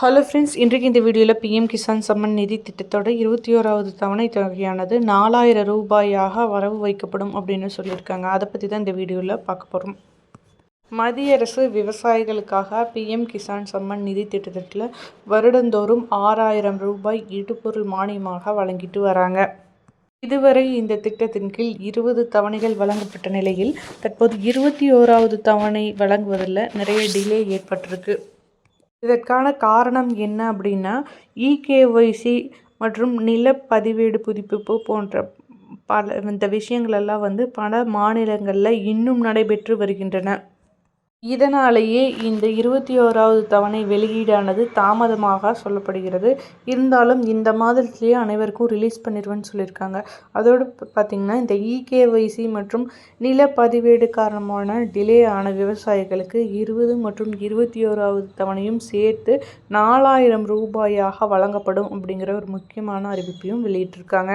Hello friends இன்றைக்கு இந்த வீடியோவில் பிஎம் கிசான் சம்மன் நிதி திட்டத்தோட இருபத்தி ஓராவது தவணை தொகையானது நாலாயிரம் ரூபாயாக வரவு வைக்கப்படும் அப்படின்னு சொல்லியிருக்காங்க. அதை பற்றி தான் இந்த வீடியோவில் பார்க்க போகிறோம் மத்திய அரசு விவசாயிகளுக்காக பிஎம் கிசான் சம்மன் நிதி திட்டத்தில் வருடந்தோறும் ஆறாயிரம் ரூபாய் இடுபொருள் மானியமாக வழங்கிட்டு வராங்க. இதுவரை இந்த திட்டத்தின் கீழ் இருபது தவணைகள் வழங்கப்பட்ட நிலையில் தற்போது இருபத்தி ஓராவது தவணை வழங்குவதில் நிறைய டிலே ஏற்பட்டிருக்கு. இதற்கான காரணம் என்ன அப்படின்னா இகேஒய்சி மற்றும் நிலப்பதிவேடு புதுப்பிப்பு போன்ற பல இந்த விஷயங்களெல்லாம் வந்து பல மாநிலங்களில் இன்னும் நடைபெற்று வருகின்றன. இதனாலேயே இந்த இருபத்தி ஓராவது தவணை வெளியீடானது தாமதமாக சொல்லப்படுகிறது. இருந்தாலும் இந்த மாதத்துலேயே அனைவருக்கும் ரிலீஸ் பண்ணிடுவேன்னு சொல்லியிருக்காங்க. அதோடு பார்த்திங்கன்னா இந்த இகேஒய்சி மற்றும் நில பதிவேடு காரணமான டிலே ஆன விவசாயிகளுக்கு இருபது மற்றும் இருபத்தி ஓராவது தவணையும் சேர்த்து நாலாயிரம் ரூபாயாக வழங்கப்படும் அப்படிங்கிற ஒரு முக்கியமான அறிவிப்பையும் வெளியிட்டிருக்காங்க.